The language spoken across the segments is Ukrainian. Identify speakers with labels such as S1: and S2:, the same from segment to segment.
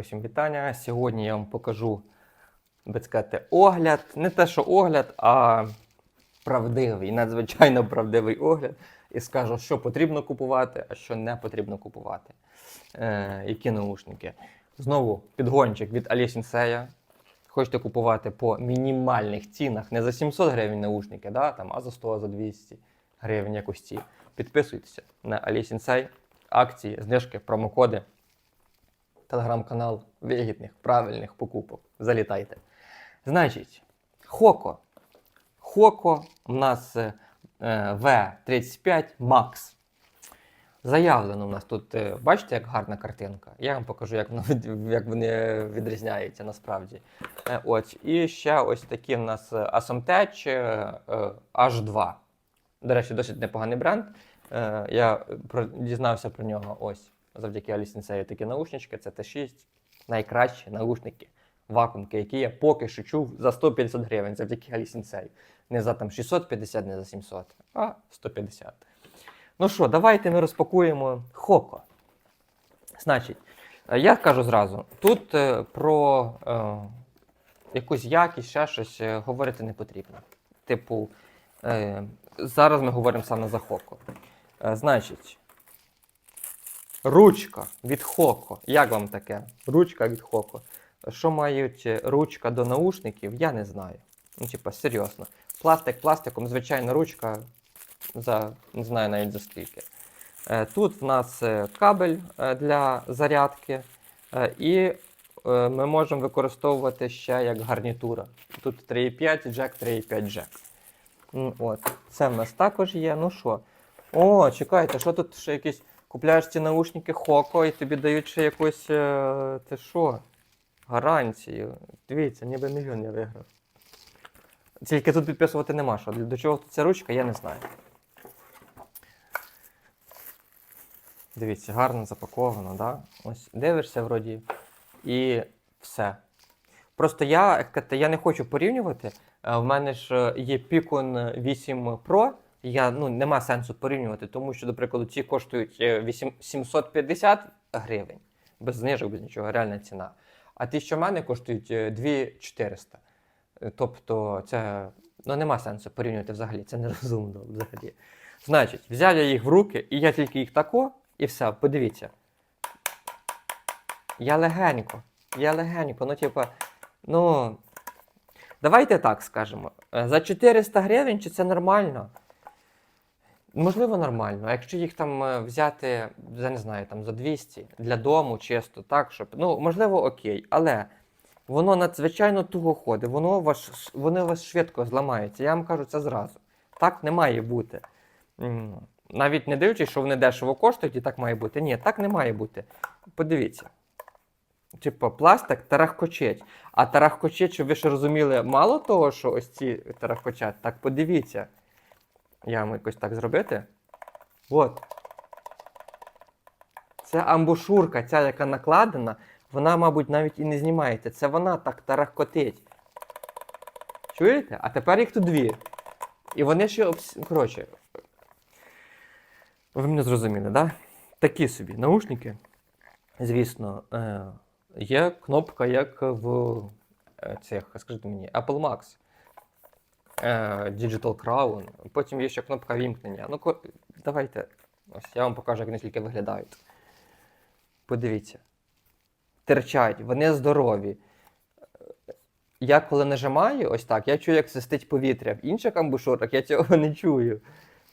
S1: Всім вітання. Сьогодні я вам покажу, би сказати, огляд. Не те, що огляд, а правдивий, надзвичайно правдивий огляд. І скажу, що потрібно купувати, а що не потрібно купувати. Е, які наушники. Знову підгончик від Ali Sensei. Хочете купувати по мінімальних цінах, не за 700 гривень наушники, да, там, а за 100, за 200 гривень якось. Підписуйтеся на Ali Sensei. Акції, знижки, промокоди телеграм-канал вигідних, правильних покупок. Залітайте. Значить, Хоко. Хоко у нас е, V35 Max. Заявлено у нас тут, е, бачите, як гарна картинка. Я вам покажу, як, воно як вони відрізняються насправді. Е. І ще ось такі в нас Asomtech е, е, H2. До речі, досить непоганий бренд. Е, Я дізнався про нього ось завдяки Alice такі наушнички. Це Т6. Найкращі наушники, вакуумки, які я поки що чув за 150 гривень завдяки Alice Не за там 650, не за 700, а 150. Ну що, давайте ми розпакуємо Хоко. Значить, я кажу зразу: тут е, про е, якусь якість, ще щось е, говорити не потрібно. Типу, е, зараз ми говоримо саме за Хоко. Е, значить, ручка від Хоко. Як вам таке? Ручка від Хоко. Що мають е, ручка до наушників, я не знаю. Ну, типа, серйозно. Пластик пластиком, звичайна ручка за не знаю навіть за скільки. Е, Тут в нас е, кабель для зарядки, і ми можемо використовувати ще як гарнітура. Тут 3,5 джек, 3,5 джек. От. Це в нас також є. Ну що? О, чекайте, що тут ще якісь. Купляєш ці наушники Хоко і тобі дають ще якусь. е, Ти що? Гарантію. Дивіться, ніби мільйон я виграв. Тільки тут підписувати нема що. До чого тут ця ручка, я не знаю. Дивіться, гарно запаковано, да? Ось дивишся вроді і все. Просто я, я не хочу порівнювати. Е, В мене ж е, є Picon 8 Pro. Я, ну, нема сенсу порівнювати, тому що, до прикладу, ці коштують е, 8 750 гривень. Без знижок, без нічого, реальна ціна. А ті, що в мене коштують е, 2400. Е, Тобто, це ну, нема сенсу порівнювати взагалі, це нерозумно взагалі. Значить, взяв я їх в руки, і я тільки їх тако, і все, подивіться. Я легенько, я легенько, ну, типа, ну. Давайте так скажемо. Е, За 400 гривень чи це нормально? Можливо, нормально. А якщо їх там е, взяти, я не знаю, там за 200 для дому, чисто, так, щоб. Ну, можливо, окей. Але воно надзвичайно туго ходить, воно вас, воно у вас швидко зламається. Я вам кажу це зразу. Так не має бути. Навіть не дивлячись, що вони дешево коштують, і так має бути. Ні, так не має бути. Подивіться. Типу, пластик тарахкочить. А тарахкочить, щоб ви ще розуміли, мало того, що ось ці тарахкочать, так подивіться. Я вам якось так зробити. От. Це амбушурка, ця, яка накладена, вона, мабуть, навіть і не знімається. Це вона так тарахкотить. Чуєте? А тепер їх тут дві. І вони ще. Коротше. Ви мене зрозуміли, так? Да? Такі собі наушники. Звісно, е, є кнопка, як в е, цих, скажіть мені, Apple Max. Е, Digital Crown. Потім є ще кнопка вімкнення. Ну, давайте. Ось я вам покажу, як вони тільки виглядають. Подивіться. Терчать, вони здорові. Я коли нажимаю ось так, я чую, як свистить повітря. В інших амбушурах я цього не чую.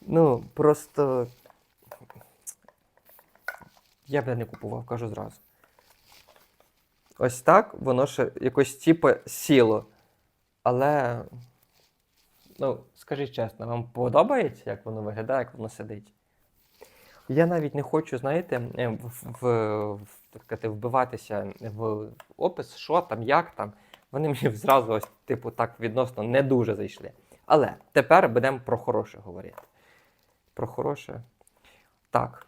S1: Ну, просто. Я б не купував, кажу зразу. Ось так воно ще якось типу сіло. Але. Ну, скажіть чесно, вам подобається, як воно виглядає, як воно сидить? Я навіть не хочу, знаєте, е, в, в, в, так сказати, вбиватися в опис, що там, як там. Вони мені зразу ось, типу, так відносно не дуже зайшли. Але тепер будемо про хороше говорити. Про хороше. Так.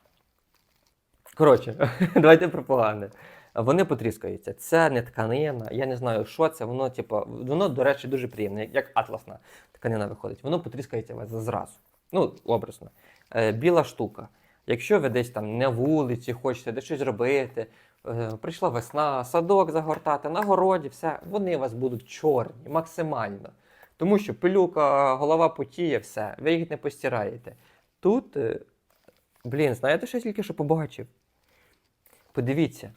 S1: Коротше, давайте про погане. Вони потріскаються. Це не тканина, я не знаю, що це. Воно, типу, воно, до речі, дуже приємне, як- атласна тканина виходить. Воно потріскається вас зразу. Ну, образно. Е, біла штука. Якщо ви десь там на вулиці хочете де щось робити, е, прийшла весна, садок загортати, на городі, все, вони у вас будуть чорні, максимально. Тому що пилюка, голова потіє, все, ви їх не постираєте. Тут, е, блін, знаєте, що я тільки що побачив? Подивіться,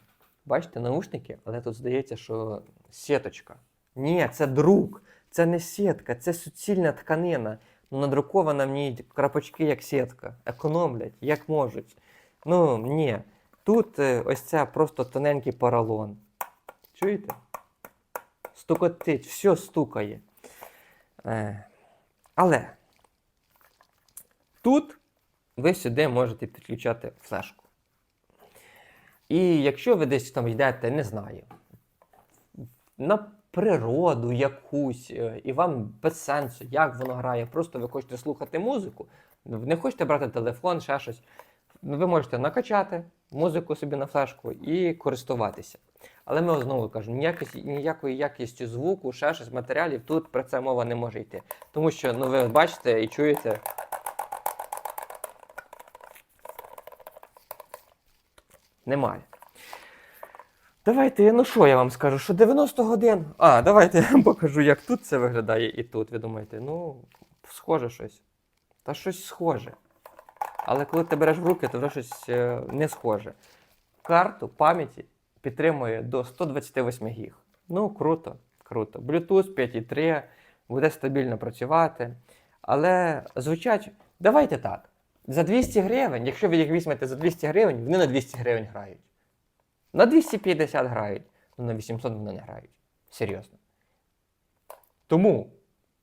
S1: бачите, наушники, але тут здається, що сіточка. Ні, це друк, це не сітка, це суцільна тканина. Ну, надрукована ній крапочки, як сітка. Економлять, як можуть. Ну, ні. Тут е, ось це просто тоненький поролон. Чуєте? Стукотить, все стукає. Е, але тут ви сюди можете підключати флешку. І якщо ви десь там йдете, не знаю, на природу якусь, е, і вам без сенсу, як воно грає, просто ви хочете слухати музику, не хочете брати телефон, ще щось, ви можете накачати музику собі на флешку і користуватися. Але ми знову кажемо, ніякої, ніякої якістю звуку, ще щось матеріалів тут про це мова не може йти. Тому що ну, ви бачите і чуєте. Немає. Давайте, ну що я вам скажу, що 90 годин. А, давайте я вам покажу, як тут це виглядає і тут. Ви думаєте, ну, схоже щось. Та щось схоже. Але коли ти береш в руки, то вже щось е, не схоже. Карту пам'яті підтримує до 128 гіг. Ну, круто, круто. Bluetooth 5.3 буде стабільно працювати. Але звучать, давайте так. За 200 гривень, якщо ви їх візьмете за 200 гривень, вони на 200 гривень грають. На 250 грають, ну на 800 вони не грають. Серйозно. Тому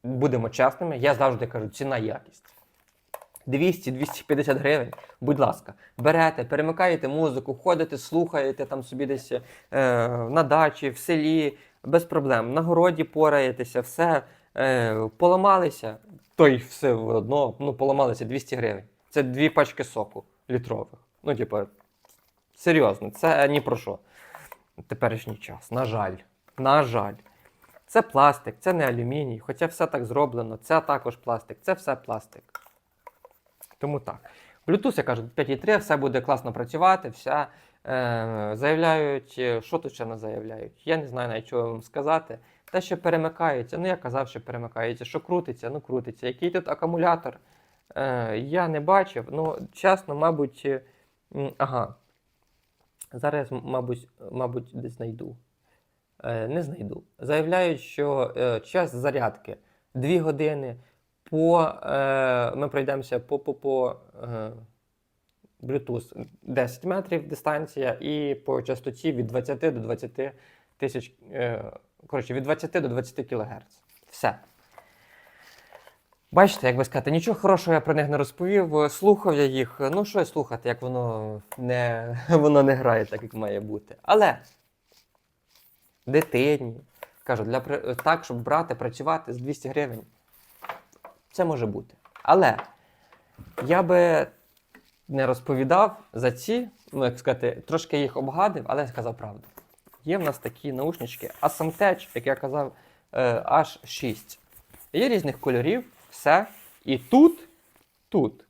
S1: будемо чесними, я завжди кажу, ціна якість. 200-250 гривень, будь ласка, берете, перемикаєте музику, ходите, слухаєте там собі десь е, на дачі, в селі, без проблем. На городі пораєтеся, все, е, поламалися, то й все одно, ну, поламалися 200 гривень. Це дві пачки соку літрових. Ну, типу, серйозно, це ні про що. Теперішній час. На жаль. На жаль. Це пластик, це не алюміній, хоча все так зроблено, це також пластик, це все пластик. Тому так. Bluetooth, я кажу, 5.3, все буде класно працювати, вся, е, заявляють, е, що тут ще не заявляють. Я не знаю навіть, що вам сказати. Те, що перемикається, ну я казав, що перемикається, що крутиться, ну крутиться. Який тут акумулятор, е, я не бачив. Ну, чесно, мабуть, е, ага. Зараз, мабуть, мабуть, десь знайду. Е, не знайду. Заявляють, що час зарядки 2 години. По, ми пройдемося по, по, по е, Bluetooth 10 метрів дистанція і по частоті від 20 до 20 тисяч. Коротше, від 20 до 20 кГц. Все. Бачите, як би сказати, нічого хорошого я про них не розповів. Слухав я їх. Ну, що слухати, як воно не, воно не грає так, як має бути. Але дитині, кажу, для, так, щоб брати, працювати з 200 гривень, це може бути. Але я би не розповідав за ці, ну як сказати, трошки їх обгадив, але сказав правду. Є в нас такі наушнички Asamtech, як я казав, е, H6. Є різних кольорів, все. І тут, тут,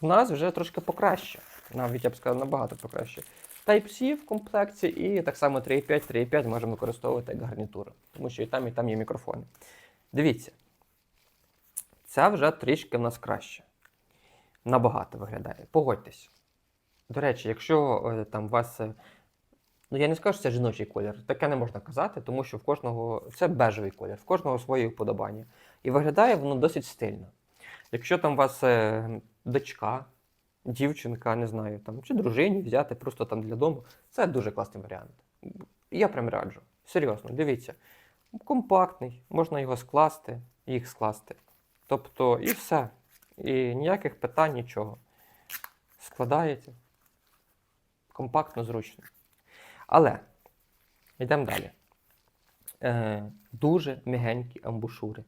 S1: в нас вже трошки покраще. Навіть я б сказав, набагато покраще. Type-C в комплекті, і так само 3.5, 3.5 можемо використовувати як гарнітуру, тому що і там, і там є мікрофони. Дивіться, ця вже трішки в нас краще. Набагато виглядає. Погодьтесь. До речі, якщо е, там у вас. е, Ну, я не скажу, що це жіночий колір. Таке не можна казати, тому що в кожного це бежевий колір, в кожного своє вподобання. І виглядає воно досить стильно. Якщо там у вас е, дочка, дівчинка, не знаю, там, чи дружині взяти просто там для дому, це дуже класний варіант. Я прям раджу. Серйозно, дивіться. Компактний, можна його скласти, їх скласти. Тобто, і все. І ніяких питань, нічого. Складається. Компактно, зручно. Але йдемо далі. Е, дуже м'ягенькі амбушури.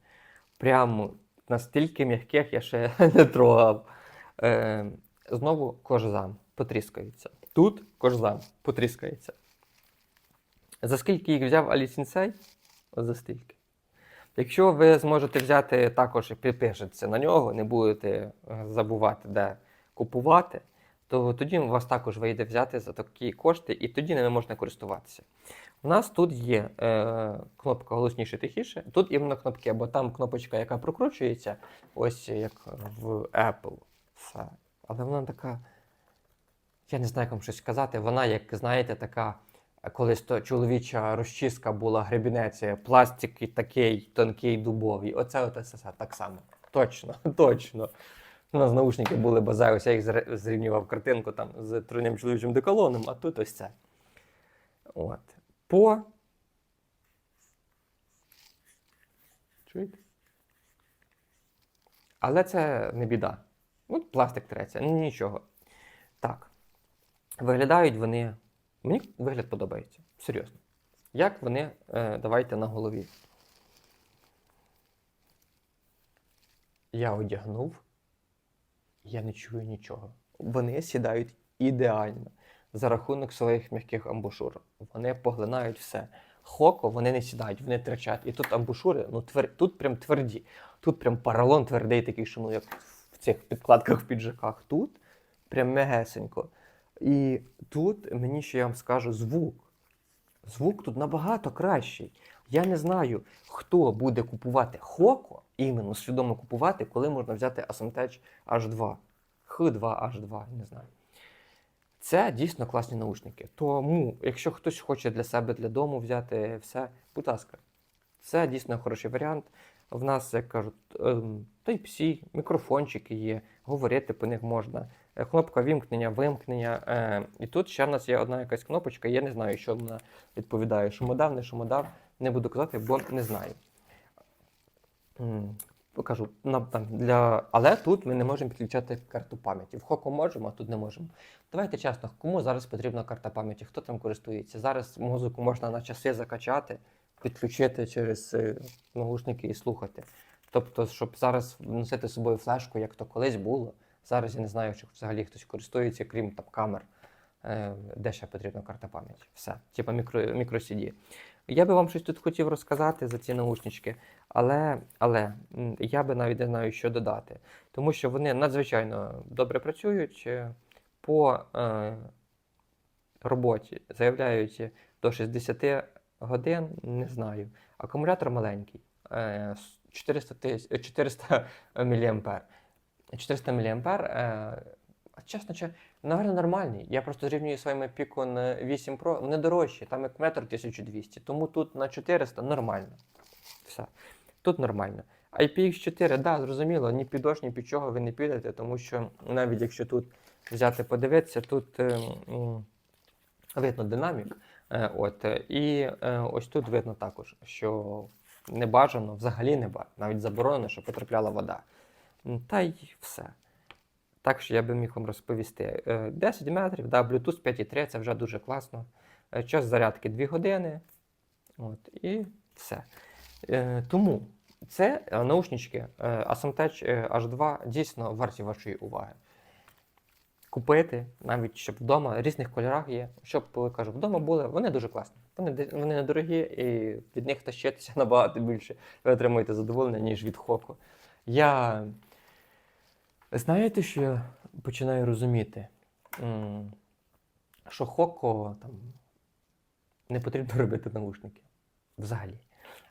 S1: Прямо настільки м'яких я ще не трогав. Е, знову кожзам потріскаються. Тут кожзам потріскається. За скільки їх взяв Алісінсей? За стільки. Якщо ви зможете взяти також і підпишетеся на нього, не будете е, забувати, де купувати, то тоді у вас також вийде взяти за такі кошти, і тоді ними можна користуватися. У нас тут є е, кнопка голосніше тихіше. Тут іменно кнопки, бо там кнопочка, яка прокручується, ось як в Apple. Все. Але вона така. Я не знаю, як вам щось сказати. Вона, як знаєте, така. Колись то чоловіча розчистка була гребінець, пластик такий тонкий дубовий. Оце от так само. Точно, точно. У нас наушники були базарус, я їх зрівнював картинку там з тройним чоловічим деколоном, а тут ось це. От. По. Чуєте? Але це не біда. Ну, пластик треться, нічого. Так. Виглядають вони. Мені вигляд подобається. Серйозно. Як вони, е, давайте на голові. Я одягнув, я не чую нічого. Вони сідають ідеально за рахунок своїх м'яких амбушур. Вони поглинають все. Хоко вони не сідають, вони тричать. І тут амбушури, ну твер... тут прям тверді. Тут прям поролон твердий, такий, що ну як в цих підкладках в піджаках. Тут прям мегесенько. І тут мені ще я вам скажу звук. Звук тут набагато кращий. Я не знаю, хто буде купувати Хоко, іменно свідомо купувати, коли можна взяти Asemtech H2. H2H2, не знаю. Це дійсно класні наушники. Тому, якщо хтось хоче для себе для дому взяти все, будь ласка, це дійсно хороший варіант. В нас, як кажуть, ем, Type-C, мікрофончики є, говорити по них можна. Е, Кнопка вімкнення, вимкнення. Е, і тут ще в нас є одна якась кнопочка, я не знаю, що вона відповідає. Шумодав, не шумодав, не буду казати, бо не знаю. Покажу. Для... Але тут ми не можемо підключати карту пам'яті. В Хоку можемо, а тут не можемо. Давайте чесно, кому зараз потрібна карта пам'яті? Хто там користується? Зараз музику можна на часи закачати, підключити через е, наушники і слухати. Тобто, щоб зараз носити з собою флешку, як то колись було. Зараз я не знаю, чи взагалі хтось користується, крім там камер, е, де ще потрібна карта пам'яті. Все, типа мікро, мікро CD. Я би вам щось тут хотів розказати за ці наушнички, але, але я би навіть не знаю, що додати. Тому що вони надзвичайно добре працюють е, по е, роботі. Заявляють до 60 годин, не знаю. Акумулятор маленький. е, с- 400, тис... е, 400 мА. 400 мА. А чесно, чи, наверное, нормальний. Я просто зрівнюю своїми Picon 8 Pro, вони дорожчі, там акумулятор 1200, тому тут на 400 нормально. Все. Тут нормально. IPX4, да, зрозуміло, ні під дощ, ні під чого ви не підете, тому що навіть якщо тут взяти подивитися, тут е, м, видно динамік. Е, от, е, і е, ось тут видно також, що не бажано, взагалі не бажано, навіть заборонено, щоб потрапляла вода. Та й все. Так що я би міг вам розповісти. Е, 10 метрів, да, Bluetooth 5.3 це вже дуже класно. Е, Час зарядки 2 години. От, і все. Е, Тому це е, наушнички е, е, H2 дійсно варті вашої уваги. Купити, навіть щоб вдома, в різних кольорах є, щоб, е, кажу, вдома були, вони дуже класні. Вони, вони недорогі і від них тащитися набагато більше. Ви отримуєте задоволення, ніж від хоку. Я знаєте, що я починаю розуміти, що Хоко там не потрібно робити наушники. Взагалі.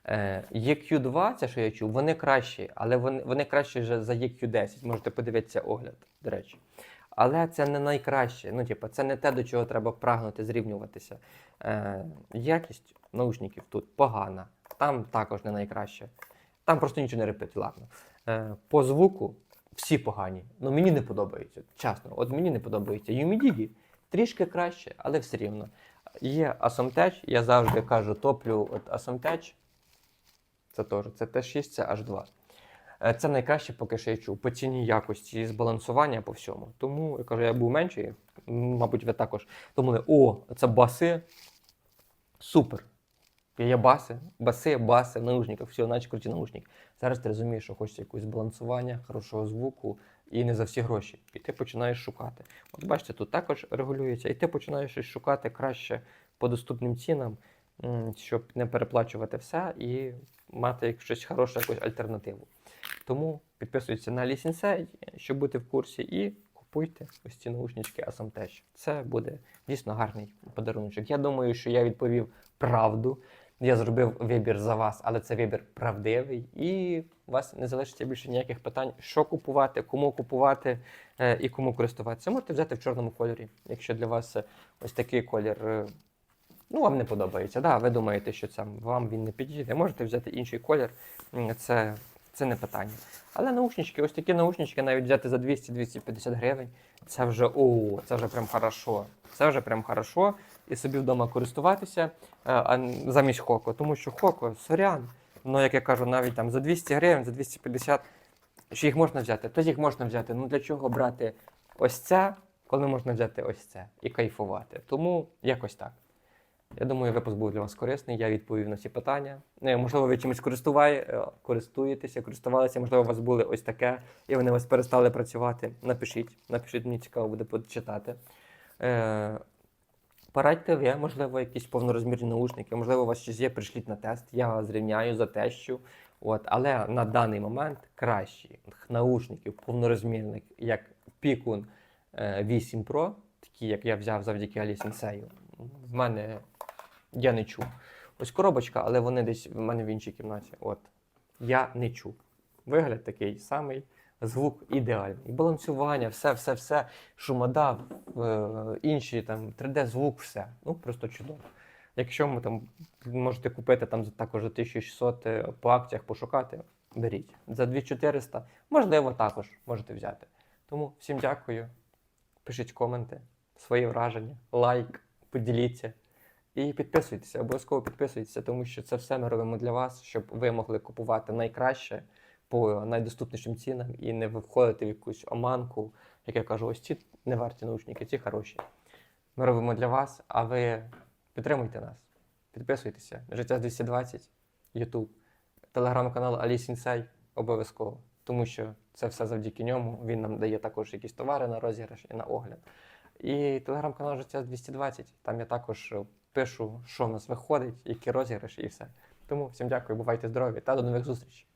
S1: Е, EQ2, це що я чув, вони кращі, але вони, вони кращі вже за EQ10. Можете подивитися огляд, до речі. Але це не найкраще. Ну, типу, це не те, до чого треба прагнути зрівнюватися. Е, якість наушників тут погана, там також не найкраще. Там просто нічого не репить, ладно. Е, по звуку всі погані. Ну мені не подобається. Чесно, от мені не подобається. Юмідігі трішки краще, але все рівно. Є Asemtech, я завжди кажу, топлю от Asemtech. Це теж, це Т6, це H2. Е, Це найкраще поки що я чув. По ціні якості, збалансування по всьому. Тому я кажу, я був менший, мабуть, ви також думали, о, це баси. Супер. Є баси, баси, баси наушниках, все, наче круті наушники. Зараз ти розумієш, що хочеться якогось балансування, хорошого звуку і не за всі гроші. І ти починаєш шукати. От бачите, тут також регулюється, і ти починаєш щось шукати краще по доступним цінам, щоб не переплачувати все і мати щось хороше, якусь альтернативу. Тому підписуйтесь на Лісінсей, щоб бути в курсі, і купуйте ось ці наушнички, а сам теж. Це буде дійсно гарний подарунок. Я думаю, що я відповів правду. Я зробив вибір за вас, але це вибір правдивий, і у вас не залишиться більше ніяких питань, що купувати, кому купувати е, і кому користуватися. Можете взяти в чорному кольорі, якщо для вас е, ось такий колір. е, Ну, вам не подобається. Да, ви думаєте, що це вам він не підійде. Можете взяти інший колір. Це, це не питання. Але наушнички, ось такі наушнички навіть взяти за 200-250 гривень. Це вже о, це вже прям хорошо. Це вже прям хорошо. І собі вдома користуватися е, а замість Хоко. Тому що Хоко, сорян. Ну, як я кажу, навіть там за 200 гривень, за 250, що їх можна взяти, то їх можна взяти. Ну для чого брати ось це, коли можна взяти ось це і кайфувати. Тому якось так. Я думаю, випуск був для вас корисний. Я відповів на всі питання. Е, Можливо, ви чимось е, користуєтеся, користувалися. Можливо, у вас були ось таке, і вони у вас перестали працювати. Напишіть, напишіть, мені цікаво буде почитати. Е, Порадьте ви, можливо, якісь повнорозмірні наушники, можливо, у вас щось є, прийшліть на тест. Я зрівняю, затещу. От, але на даний момент кращі наушників повнорозмірних, як е, 8 Pro, такі, як я взяв завдяки Алі в мене я не чув. Ось коробочка, але вони десь в мене в іншій кімнаті. От. Я не чув. Вигляд такий самий, звук ідеальний. Балансування, все, все, все, шумодав, е, інші там 3D-звук, все. Ну просто чудово. Якщо ви там можете купити там також за 1600 е, по акціях пошукати, беріть. За 2400, можливо, також можете взяти. Тому всім дякую. Пишіть коменти, свої враження, лайк, поділіться. І підписуйтеся, обов'язково підписуйтеся, тому що це все ми робимо для вас, щоб ви могли купувати найкраще по найдоступнішим цінам і не входити в якусь оманку, як я кажу, ось ці не варті наушники, ці хороші. Ми робимо для вас, а ви підтримуйте нас, підписуйтеся. Життя з 220, Ютуб, телеграм-канал Алі Сінсей обов'язково, тому що це все завдяки ньому. Він нам дає також якісь товари на розіграш і на огляд. І телеграм-канал Життя з 220. Там я також пишу, що в нас виходить, які розіграші і все. Тому всім дякую, бувайте здорові та до нових зустрічей.